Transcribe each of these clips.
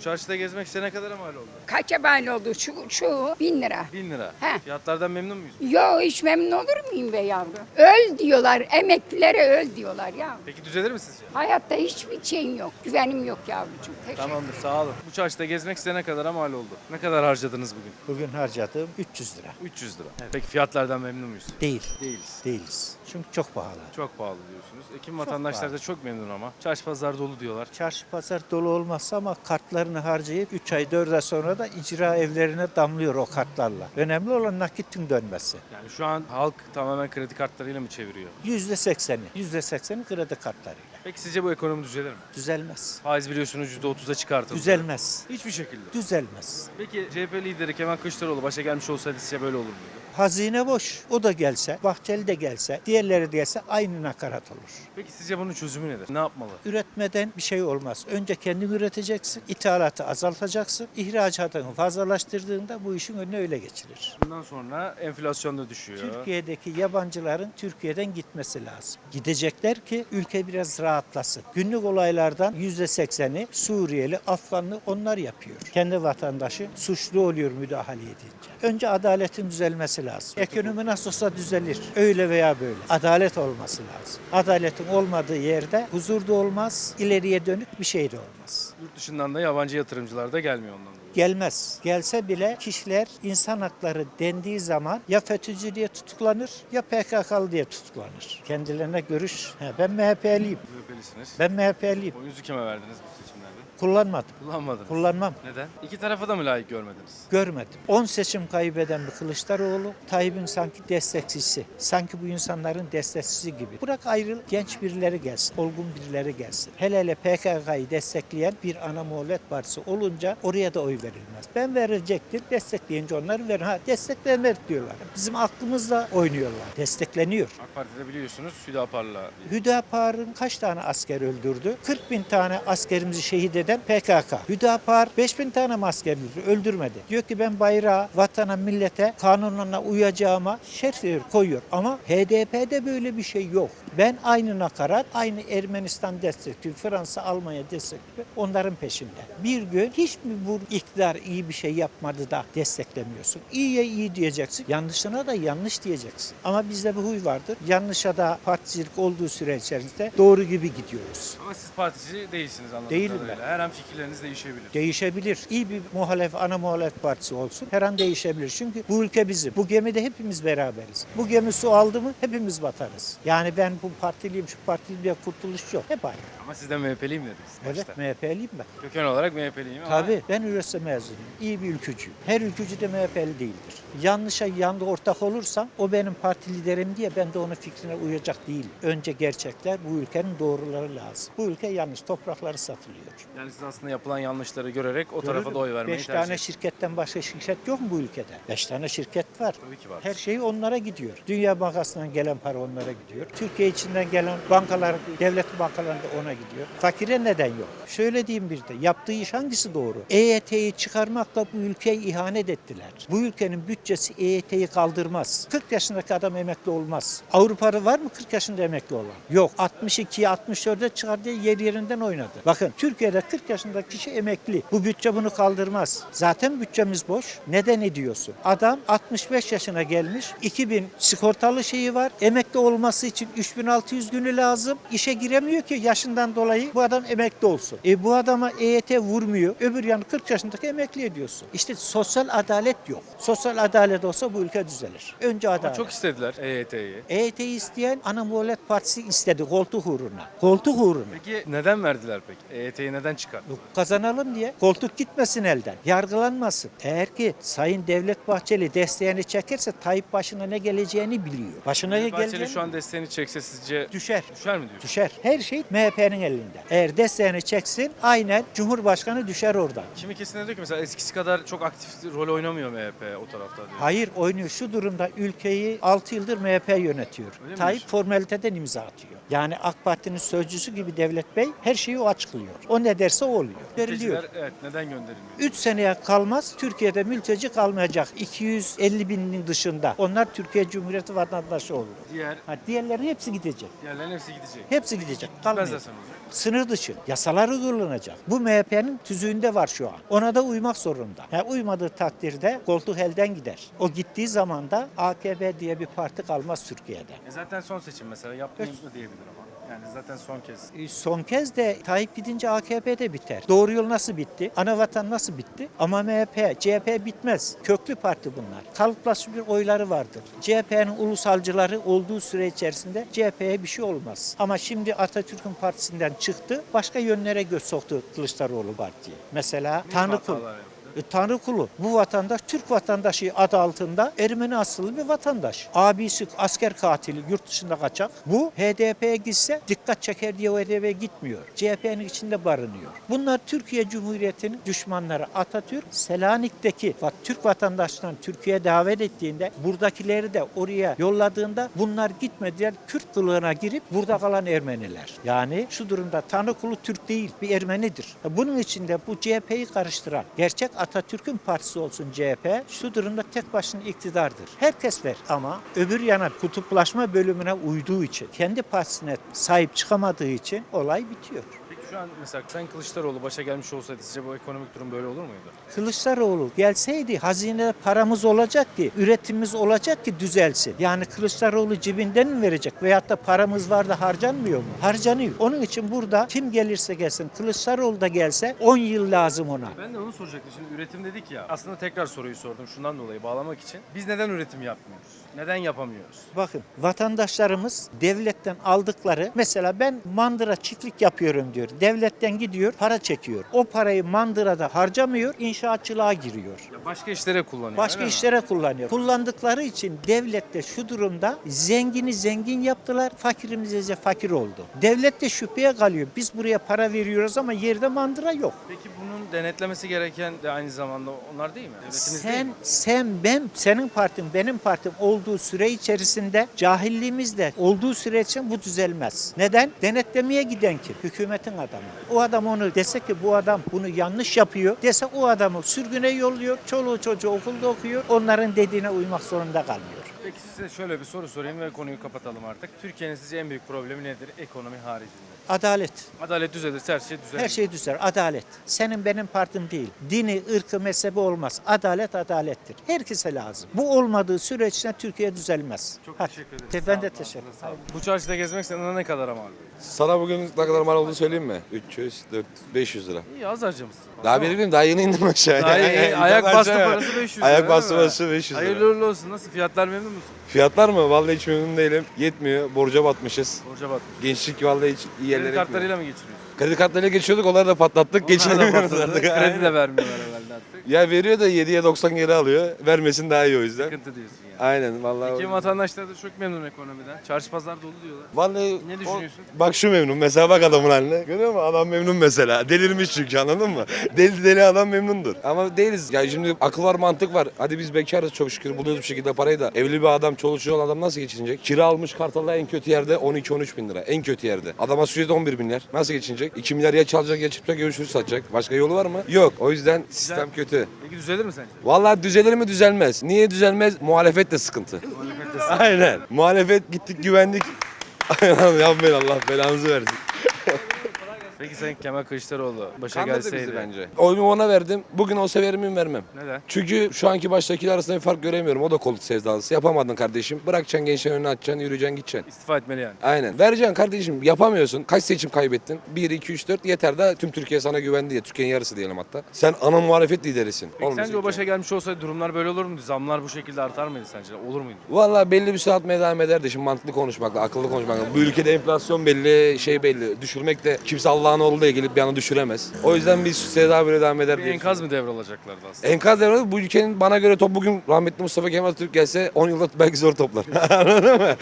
Çarşıda gezmek size ne kadar mal oldu? Kaça mal oldu? Şu, şu bin lira. 1000 lira. He. Fiyatlardan memnun muyuz? Yo hiç memnun olur muyum be yavrum? Öl diyorlar, emeklilere öl diyorlar ya. Peki düzelir mi sizce? Hayatta hiçbir şeyin yok, güvenim yok yavrucuğum. Teşekkür Tamamdır sağ olun. Bu çarşıda gezmek size ne kadar mal oldu? Ne kadar harcadınız bugün? Bugün harcadığım 300 lira. 300 lira. Peki fiyatlardan memnun muyuz? Değil. Değiliz. Değiliz. Çünkü çok pahalı. Çok pahalı diyorsunuz. Ekim vatandaşlar da çok memnun ama. Çarşı pazar dolu diyorlar. Çarşı pazar dolu olmazsa ama kartlarını harcayıp 3 ay 4 ay sonra da icra evlerine damlıyor o kartlarla. Önemli olan nakitin dönmesi. Yani şu an halk tamamen kredi kartlarıyla mı çeviriyor? %80'i. %80'i kredi kartlarıyla. Peki sizce bu ekonomi düzelir mi? Düzelmez. Faiz biliyorsunuz %30'a çıkartıldı. Düzelmez. Hiçbir şekilde. Düzelmez. Peki CHP lideri Kemal Kılıçdaroğlu başa gelmiş olsaydı sizce böyle olur muydu? Hazine boş. O da gelse, Bahçeli de gelse, diğerleri de gelse aynı nakarat olur. Peki sizce bunun çözümü nedir? Ne yapmalı? Üretmeden bir şey olmaz. Önce kendin üreteceksin, ithalatı azaltacaksın. İhracatını fazlalaştırdığında bu işin önüne öyle geçilir. Bundan sonra enflasyon da düşüyor. Türkiye'deki yabancıların Türkiye'den gitmesi lazım. Gidecekler ki ülke biraz rahatlasın. Günlük olaylardan %80'i Suriyeli, Afganlı onlar yapıyor. Kendi vatandaşı suçlu oluyor müdahale edince. Önce adaletin düzelmesi lazım. Ekonomi nasıl olsa düzelir. Öyle veya böyle. Adalet olması lazım. Adaletin olmadığı yerde huzur da olmaz, ileriye dönük bir şey de olmaz. Yurt dışından da yabancı yatırımcılar da gelmiyor ondan dolayı. Gelmez. Gelse bile kişiler insan hakları dendiği zaman ya FETÖ'cü diye tutuklanır ya PKK'lı diye tutuklanır. Kendilerine görüş. He, ben MHP'liyim. CHP'lisiniz. Ben MHP'liyim. Oyunuzu kime verdiniz bu seçimlerde? Kullanmadım. Kullanmadınız. Kullanmam. Neden? İki tarafa da mı layık görmediniz? Görmedim. 10 seçim kaybeden bir Kılıçdaroğlu, Tayyip'in sanki destekçisi. Sanki bu insanların destekçisi gibi. Bırak ayrıl, genç birileri gelsin, olgun birileri gelsin. Hele hele PKK'yı destekleyen bir ana muhalefet partisi olunca oraya da oy verilmez. Ben verecektir, destekleyince onları verin. Ha desteklenmez diyorlar. Bizim aklımızla oynuyorlar. Destekleniyor. AK Parti'de biliyorsunuz Hüdapar'la Hüdapar'ın kaç tane asker öldürdü? 40 bin tane askerimizi şehit eden PKK. Hüdapar 5 bin tane mi askerimizi öldürmedi. Diyor ki ben bayrağa, vatana, millete, kanunlarına uyacağıma şerh koyuyor. Ama HDP'de böyle bir şey yok. Ben aynı nakarat, aynı Ermenistan destekliyor, Fransa, Almanya destekliyor. Onların peşinde. Bir gün hiç mi bu iktidar iyi bir şey yapmadı da desteklemiyorsun? İyiye iyi diyeceksin, yanlışına da yanlış diyeceksin. Ama bizde bir huy vardır. Yanlışa da particilik olduğu süre içerisinde doğru gibi gidiyoruz. Ama siz partici değilsiniz anladığım Değilim kadarıyla. Her an fikirleriniz değişebilir. Değişebilir. İyi bir muhalef, ana muhalefet partisi olsun. Her an değişebilir. Çünkü bu ülke bizim. Bu gemide hepimiz beraberiz. Bu gemi su aldı mı hepimiz batarız. Yani ben bu partiliyim, şu partiliyim diye kurtuluş yok. Hep aynı. Ama siz de MHP'liyim dediniz. Evet, başta. MHP'liyim ben. Köken olarak MHP'liyim ama Tabii ben üniversite mezunuyum. İyi bir ülkücüyüm. Her ülkücü de MHP'li değildir. Yanlışa yanında ortak olursam o benim parti liderim diye ben de onun fikrine uyacak değilim. Önce gerçekler bu ülkenin doğruları lazım. Bu ülke yanlış. Toprakları satılıyor. yani siz aslında yapılan yanlışları görerek o tarafa da oy vermeyi Beş tercih tane şirketten başka şirket yok mu bu ülkede? Beş tane şirket var. Tabii ki var. Her şey onlara gidiyor. Dünya Bankası'ndan gelen para onlara gidiyor. Türkiye içinden gelen bankalar, devlet bankalarında ona gidiyor. Fakire neden yok? Şöyle diyeyim bir de, yaptığı iş hangisi doğru? EYT'yi çıkarmakla bu ülkeye ihanet ettiler. Bu ülkenin bütçesi EYT'yi kaldırmaz. 40 yaşındaki adam emekli olmaz. Avrupa'da var mı 40 yaşında emekli olan? Yok. 62'ye 64'e çıkardı yer yerinden oynadı. Bakın Türkiye'de 40 yaşındaki kişi emekli. Bu bütçe bunu kaldırmaz. Zaten bütçemiz boş. Neden ediyorsun? Adam 65 yaşına gelmiş. 2000 sigortalı şeyi var. Emekli olması için 3600 günü lazım. İşe giremiyor ki yaşından dolayı bu adam emekli olsun. E bu adama EYT vurmuyor. Öbür yanı 40 yaşındaki emekli ediyorsun. İşte sosyal adalet yok. Sosyal adalet olsa bu ülke düzelir. Önce adalet. Ama çok istediler EYT'yi. EYT'yi isteyen ana muhalefet partisi istedi koltuk uğruna. Koltuk uğruna. Peki neden verdiler peki? EYT'yi neden çıkar? Yok, kazanalım diye. Koltuk gitmesin elden. Yargılanmasın. Eğer ki Sayın Devlet Bahçeli desteğini çekerse Tayyip başına ne geleceğini biliyor. Başına ne Bahçeli geleceğini şu an desteğini çekse sizce düşer. düşer mi diyor? Düşer. Her şey MHP'nin elinde. Eğer desteğini çeksin aynen Cumhurbaşkanı düşer oradan. Kimi kesimler diyor ki mesela eskisi kadar çok aktif rol oynamıyor MHP o tarafta diyor. Hayır oynuyor. Şu durumda ülkeyi 6 yıldır MHP yönetiyor. Öyle mi Tayyip diyorsun? formaliteden imza atıyor. Yani AK Parti'nin sözcüsü gibi Devlet Bey her şeyi o açıklıyor. O ne derse o oluyor. Veriliyor. Mülteciler evet neden gönderilmiyor? 3 seneye kalmaz Türkiye'de mülteci kalmayacak. 250 binin dışında. Onlar Türkiye Cumhuriyeti vatandaşı olur. Diğer Ha, diğerleri hepsi gidecek. diğerlerin hepsi gidecek. Hepsi gidecek. Gitmezler Kalmayacak. sanırım. Sınır dışı. Yasalar uygulanacak. Bu MHP'nin tüzüğünde var şu an. Ona da uymak zorunda. Yani uymadığı takdirde koltuk elden gider. O gittiği zaman da AKP diye bir parti kalmaz Türkiye'de. E zaten son seçim mesela yapmayayım mı diyebilir ama. Yani zaten son kez. E, Son kez de Tayyip gidince AKP'de biter. Doğru yol nasıl bitti? Anavatan nasıl bitti? Ama MHP, CHP bitmez. Köklü parti bunlar. Kalıplaşmış bir oyları vardır. CHP'nin ulusalcıları olduğu süre içerisinde CHP'ye bir şey olmaz. Ama şimdi Atatürk'ün partisinden çıktı. Başka yönlere göz soktu Kılıçdaroğlu partiye. Mesela Tanrı kulu. E, Tanrı kulu. Bu vatandaş Türk vatandaşı adı altında Ermeni asıllı bir vatandaş. Abisi asker katili yurt dışında kaçak. Bu HDP'ye gitse dikkat çeker diye o HDP'ye gitmiyor. CHP'nin içinde barınıyor. Bunlar Türkiye Cumhuriyeti'nin düşmanları. Atatürk Selanik'teki Türk vatandaşlarını Türkiye'ye davet ettiğinde buradakileri de oraya yolladığında bunlar gitmediler. Kürt kılığına girip burada kalan Ermeniler. Yani şu durumda Tanrı kulu Türk değil bir Ermenidir. Bunun içinde bu CHP'yi karıştıran gerçek Atatürk'ün partisi olsun CHP şu durumda tek başına iktidardır. Herkes ver ama öbür yana kutuplaşma bölümüne uyduğu için kendi partisine sahip çıkamadığı için olay bitiyor. Şu an mesela Sayın Kılıçdaroğlu başa gelmiş olsaydı sizce bu ekonomik durum böyle olur muydu? Kılıçdaroğlu gelseydi hazinede paramız olacak ki, üretimimiz olacak ki düzelsin. Yani Kılıçdaroğlu cebinden mi verecek veyahut da paramız var da harcanmıyor mu? Harcanıyor. Onun için burada kim gelirse gelsin, Kılıçdaroğlu da gelse 10 yıl lazım ona. Ben de onu soracaktım. Şimdi üretim dedik ya. Aslında tekrar soruyu sordum şundan dolayı bağlamak için. Biz neden üretim yapmıyoruz? Neden yapamıyoruz? Bakın vatandaşlarımız devletten aldıkları mesela ben mandıra çiftlik yapıyorum diyor. Devletten gidiyor para çekiyor. O parayı mandırada harcamıyor inşaatçılığa giriyor. Ya başka işlere kullanıyor. Başka öyle mi? işlere kullanıyor. Kullandıkları için devlet de şu durumda zengini zengin yaptılar, fakirimiz fakir oldu. Devlet de şüpheye kalıyor. Biz buraya para veriyoruz ama yerde mandıra yok. Peki bunun denetlemesi gereken de aynı zamanda onlar değil mi? Devletimiz değil Sen, mi? sen, ben, senin partin, benim partim olduğu süre içerisinde cahilliğimizde olduğu süre için bu düzelmez. Neden? Denetlemeye giden kim? Hükümetin adamı. O adam onu dese ki bu adam bunu yanlış yapıyor dese o adamı sürgüne yolluyor. Çoluğu çocuğu okulda okuyor. Onların dediğine uymak zorunda kalmıyor. Peki size şöyle bir soru sorayım ve konuyu kapatalım artık. Türkiye'nin sizce en büyük problemi nedir ekonomi haricinde? Adalet. Adalet düzelirse her şey düzelir. Her şey düzer. Adalet. Senin benim partim değil. Dini, ırkı, mezhebi olmaz. Adalet adalettir. Herkese lazım. Bu olmadığı süreçte Türkiye düzelmez. Çok Hadi. teşekkür ederim. Ben de teşekkür ederim. Bu çarşıda gezmek sana ne kadar ama abi? Sana bugün ne kadar mal olduğunu söyleyeyim mi? 300, 400, 500 lira. İyi az harcamışsın. Daha beni bileyim daha yeni indim aşağıya. Daha İndim ayak bastı aşağıya. parası 500 lira. Ayak değil bastı mi? parası 500 lira. Hayırlı uğurlu olsun. Nasıl fiyatlar memnun musun? Fiyatlar mı? Vallahi hiç memnun değilim. Yetmiyor. Borca batmışız. Borca bak. Gençlik vallahi hiç iyi yerlere Kredi gitmiyor. kartlarıyla mı geçiriyorsun? Kredi kartlarıyla geçiyorduk. Onları da patlattık. Onlar da Geçinemiyoruz patladı. artık. Kredi de vermiyorlar herhalde artık. Ya veriyor da 7'ye 90 geri alıyor. Vermesin daha iyi o yüzden. Sıkıntı diyorsun yani. Aynen vallahi. Peki vatandaşlar da çok memnun ekonomiden. Çarşı pazar dolu diyorlar. Vallahi Ne o- düşünüyorsun? bak şu memnun mesela bak adamın haline. Görüyor musun? Adam memnun mesela. Delirmiş çünkü anladın mı? Deli deli adam memnundur. Ama değiliz. Ya şimdi akıl var mantık var. Hadi biz bekarız çok şükür buluyoruz bir şekilde parayı da. Evli bir adam çoluk çocuğu olan adam nasıl geçinecek? Kira almış Kartal'da en kötü yerde 12-13 bin lira. En kötü yerde. Adam asgari 11 milyar. Nasıl geçinecek? 2 milyar ya çalacak ya çıkacak ya uyuşturucu satacak. Başka yolu var mı? Yok. O yüzden sistem kötü. Peki düzelir mi sence? Vallahi düzelir mi düzelmez. Niye düzelmez? Muhalefet de sıkıntı. Muhalefette Aynen. Muhalefet gittik güvendik. Aynen yapmayın Allah belanızı versin. Peki sen Kemal Kılıçdaroğlu başa Kandırdı gelseydi. bizi bence. Oyumu ona verdim. Bugün olsa verir miyim vermem. Neden? Çünkü şu anki baştakiler arasında bir fark göremiyorum. O da koltuk sevdalısı. Yapamadın kardeşim. Bırakacaksın gençlerin önüne atacaksın, yürüyeceksin, gideceksin. İstifa etmeli yani. Aynen. Vereceksin kardeşim. Yapamıyorsun. Kaç seçim kaybettin? 1, 2, 3, 4 yeter de tüm Türkiye sana güvendi diye. Türkiye'nin yarısı diyelim hatta. Sen ana muhalefet liderisin. Peki Olmayacak sence o başa gelmiş olsaydı durumlar böyle olur muydu? Zamlar bu şekilde artar mıydı sence? Olur muydu? Vallahi belli bir süre atmaya devam ederdi. Şimdi mantıklı konuşmakla, akıllı konuşmakla. Bu ülkede enflasyon belli, şey belli. Düşürmek de kimse Allah'ın oğlu diye gelip bir anda düşüremez. O yüzden bir süre daha böyle devam eder Bir diye enkaz mı devralacaklardı aslında? Enkaz devrede bu ülkenin bana göre top bugün rahmetli Mustafa Kemal Türk gelse 10 yılda belki zor toplar. Anladın mı?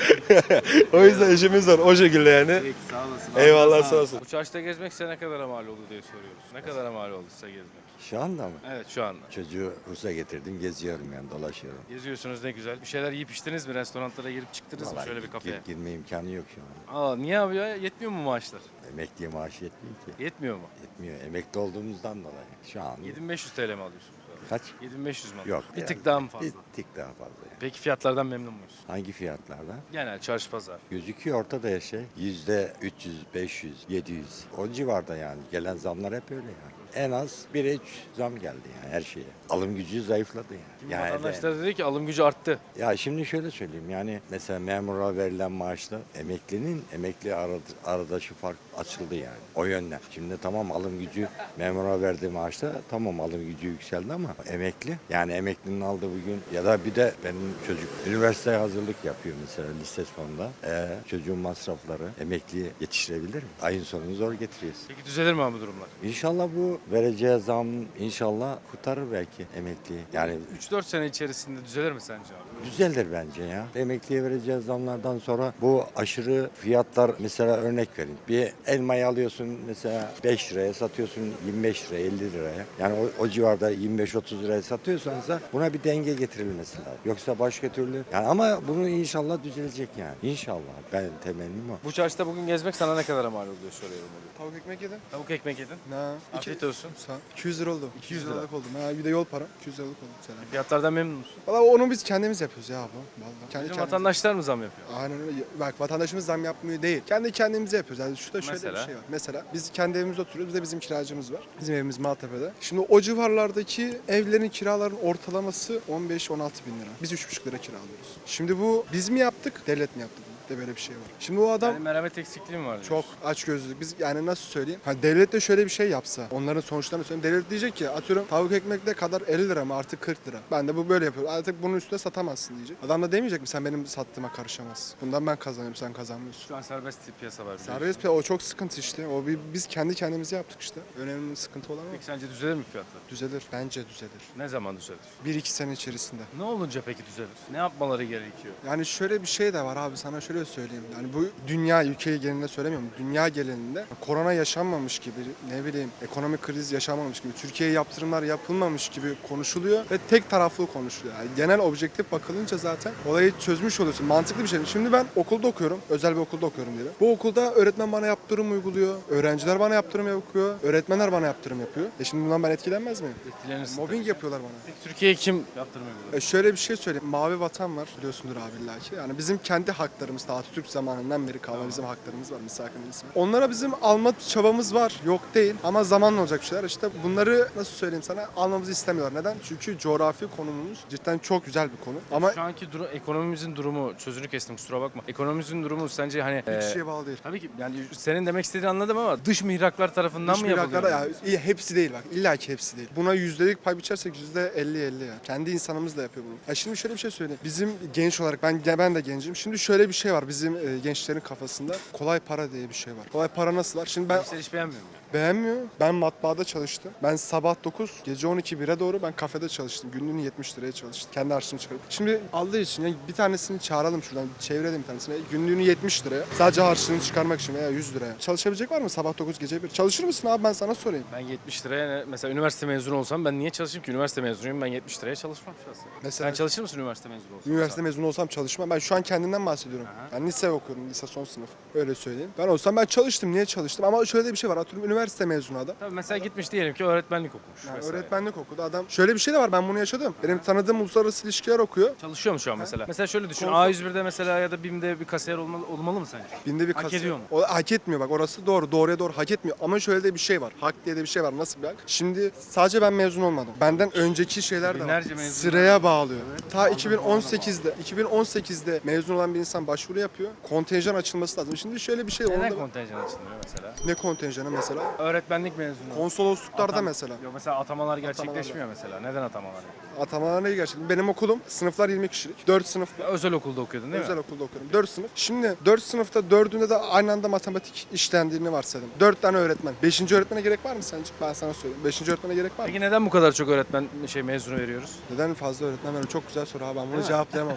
o yüzden işimiz zor o şekilde yani. Peki sağ olasın. Eyvallah, sağ olasın. Bu çarşıda gezmek size ne kadar mal oldu diye soruyoruz. Ne kadar mal oldu size gezmek? Şu anda mı? Evet şu anda. Çocuğu kursa getirdim, geziyorum yani dolaşıyorum. Geziyorsunuz ne güzel. Bir şeyler yiyip içtiniz mi? Restoranlara girip çıktınız mı Vallahi şöyle bir gir- kafeye? girme imkanı yok şu an. Aa niye abi ya? Yetmiyor mu maaşlar? Emekliye maaşı yetmiyor ki. Yetmiyor mu? Yetmiyor. Emekli olduğumuzdan dolayı şu an 7500 TL mi alıyorsunuz? Kaç? 7500 mi? Yok. Bir tık daha mı fazla? Bir tık daha fazla yani. Peki fiyatlardan memnun muyuz? Hangi fiyatlarda? Genel çarşı pazar. Gözüküyor ortada her şey. Yüzde 300, 500, 700. O civarda yani. Gelen zamlar hep öyle yani. En az 1'e 3 zam geldi yani her şeye. Alım gücü zayıfladı yani. Yani vatandaşlar dedi ki alım gücü arttı. Ya şimdi şöyle söyleyeyim yani mesela memura verilen maaşla emeklinin emekli arada, arada şu fark açıldı yani o yönden. Şimdi tamam alım gücü memura verdiği maaşta tamam alım gücü yükseldi ama emekli yani emeklinin aldığı bugün ya da bir de benim çocuk üniversiteye hazırlık yapıyor mesela lise sonunda. E, çocuğun masrafları emekliye yetiştirebilir mi? Ayın sonunu zor getiriyorsun. Peki düzelir mi abi bu durumlar? İnşallah bu vereceği zam inşallah kurtarır belki emekliyi. Yani 3-4 sene içerisinde düzelir mi sence abi? Düzelir bence ya. Emekliye vereceğiz zamlardan sonra bu aşırı fiyatlar mesela örnek vereyim. Bir elmayı alıyorsun mesela 5 liraya satıyorsun 25 liraya 50 liraya. Yani o, o civarda 25-30 liraya satıyorsansa buna bir denge getirilmesi lazım. Yoksa başka türlü yani ama bunu inşallah düzelecek yani. İnşallah. Ben temennim o. Bu çarşıda bugün gezmek sana ne kadar mal oluyor soruyorum. abi. Tavuk ekmek yedim. Tavuk ekmek yedin. Ne? Afiyet olsun. Sağ. 200 lira oldu. 200 lira. liralık oldu. Ha, bir de yol para. 200 liralık oldu mesela. Fiyatlardan memnun musun? Valla onu biz kendimiz yapıyoruz ya bu. Vallahi. Kendi Bizim vatandaşlar mı zam yapıyor? Aynen öyle. Bak vatandaşımız zam yapmıyor değil. Kendi kendimize yapıyoruz. Yani şurada şöyle Mesela? bir şey var. Mesela biz kendi evimizde oturuyoruz. Bir de bizim kiracımız var. Bizim evimiz Maltepe'de. Şimdi o civarlardaki evlerin kiraların ortalaması 15-16 bin lira. Biz 3,5 lira kiralıyoruz. Şimdi bu biz mi yaptık? Devlet mi yaptı? De böyle bir şey var. Şimdi o adam Yani merhamet eksikliği mi var? Çok aç gözlülük. Biz yani nasıl söyleyeyim? Hani devlet de şöyle bir şey yapsa. Onların sonuçlarını söyleyeyim. Devlet diyecek ki atıyorum tavuk ekmek ne kadar 50 lira mı artık 40 lira. Ben de bu böyle yapıyorum. Artık bunun üstüne satamazsın diyecek. Adam da demeyecek mi sen benim sattığıma karışamazsın. Bundan ben kazanıyorum sen kazanmıyorsun. Şu an serbest piyasa var. biliyorsun. Serbest piyasa o çok sıkıntı işte. O bir, biz kendi kendimize yaptık işte. Önemli sıkıntı olan o. Peki sence düzelir mi fiyatlar? Düzelir. Bence düzelir. Ne zaman düzelir? 1-2 sene içerisinde. Ne olunca peki düzelir? Ne yapmaları gerekiyor? Yani şöyle bir şey de var abi sana şöyle söyleyeyim. Yani bu dünya ülke genelinde söylemiyorum. Dünya genelinde korona yaşanmamış gibi ne bileyim ekonomik kriz yaşanmamış gibi Türkiye'ye yaptırımlar yapılmamış gibi konuşuluyor ve tek taraflı konuşuluyor. Yani genel objektif bakılınca zaten olayı çözmüş oluyorsun. Mantıklı bir şey. Şimdi ben okulda okuyorum. Özel bir okulda okuyorum diyelim. Bu okulda öğretmen bana yaptırım uyguluyor. Öğrenciler bana yaptırım yapıyor. Öğretmenler bana yaptırım yapıyor. E şimdi bundan ben etkilenmez miyim? Etkilenirsin. Mobbing yapıyorlar bana. Peki Türkiye'ye kim yaptırım uyguluyor? E şöyle bir şey söyleyeyim. Mavi vatan var biliyorsundur abi illa ki. Yani bizim kendi haklarımız daha Atatürk zamanından beri kalan bizim haklarımız var misak edilsin. Onlara bizim alma çabamız var. Yok değil ama zamanla olacak şeyler. İşte bunları nasıl söyleyeyim sana almamızı istemiyorlar. Neden? Çünkü coğrafi konumumuz cidden çok güzel bir konu. Ama Şu anki duru- ekonomimizin durumu, sözünü kestim kusura bakma. Ekonomimizin durumu sence hani... hiçbir e, şeye bağlı değil. Tabii ki yani senin demek istediğini anladım ama dış mihraklar tarafından mı yapılıyor? mihraklarda ya, iyi, hepsi değil bak. İlla ki hepsi değil. Buna yüzdelik pay biçersek yüzde 50 50 ya. Kendi insanımız da yapıyor bunu. Ya şimdi şöyle bir şey söyleyeyim. Bizim genç olarak ben ben de gencim. Şimdi şöyle bir şey var bizim e, gençlerin kafasında. Kolay para diye bir şey var. Kolay para nasıl var? Şimdi ben Sen hiç beğenmiyor musun? beğenmiyor. Ben matbaada çalıştım. Ben sabah 9, gece 12 1'e doğru ben kafede çalıştım. Günlüğünü 70 liraya çalıştım. Kendi harçlığımı çıkarıp. Şimdi aldığı için yani bir tanesini çağıralım şuradan. Çevrelim bir tanesini. Günlüğünü 70 liraya. Sadece harçlığını çıkarmak için veya 100 liraya. Çalışabilecek var mı sabah 9 gece 1? Çalışır mısın abi ben sana sorayım. Ben 70 liraya ne- mesela üniversite mezunu olsam ben niye çalışayım ki? Üniversite mezunuyum ben 70 liraya çalışmam şahsen. Mesela Sen çalışır mısın üniversite mezunu olsan? Üniversite mezunu olsam çalışmam. Ben şu an kendimden bahsediyorum. Ben lise okuyorum, lise son sınıf. Öyle söyleyeyim. Ben olsam ben çalıştım. Niye çalıştım? Ama şöyle de bir şey var. Atıyorum üniversite mezunu adam. Tabii mesela gitmiş diyelim ki öğretmenlik okumuş. Yani mesela. öğretmenlik okudu adam. Şöyle bir şey de var. Ben bunu yaşadım. Benim tanıdığım uluslararası ilişkiler okuyor. Çalışıyor mu şu an mesela? Mesela şöyle düşün. Konsol- A101'de mesela ya da BİM'de bir kasiyer olmalı, olmalı mı sence? Binde bir Hak kasiyer- ediyor mu? O hak etmiyor bak orası doğru. Doğruya doğru hak etmiyor. Ama şöyle de bir şey var. Hak diye de bir şey var. Nasıl bir hak? Şimdi sadece ben mezun olmadım. Benden önceki şeyler de var. Binlerce mezun Sıraya bağlıyor. Ta 2018'de 2018'de mezun olan bir insan başvuru yapıyor. Kontenjan açılması lazım. Şimdi şöyle bir şey Neden orada kontenjan açılmıyor mesela? ne kontenjanı mesela? Öğretmenlik mezunu. Konsolosluklarda Atam- mesela. Yok mesela atamalar gerçekleşmiyor mesela. Neden atamalar? Atamalar ne gerçekten? Benim okulum sınıflar 20 kişilik. 4 sınıf Özel okulda okuyordun değil Özel mi? okulda okuyorum. 4 sınıf. Şimdi 4 sınıfta 4'ünde de aynı anda matematik işlendiğini varsayalım. 4 tane öğretmen. 5. öğretmene gerek var mı sence? Ben sana söyleyeyim. 5. öğretmene gerek var mı? Peki neden bu kadar çok öğretmen şey mezunu veriyoruz? Neden fazla öğretmen var? Çok güzel soru abi. Ben bunu cevaplayamam.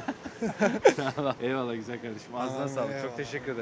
Eyvallah güzel kardeşim. Ağzına sağlık. Çok teşekkür ederiz.